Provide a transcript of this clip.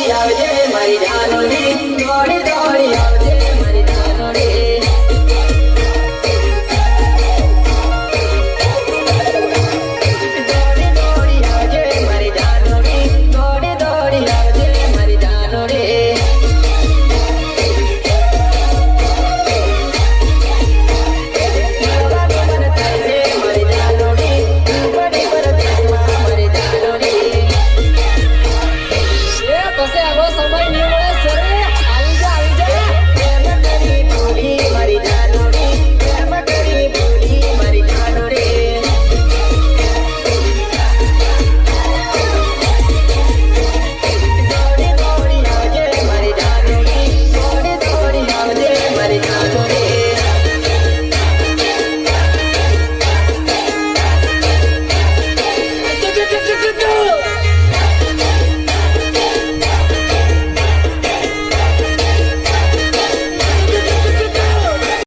દોડી આવજે મારી જાનોડી દોડી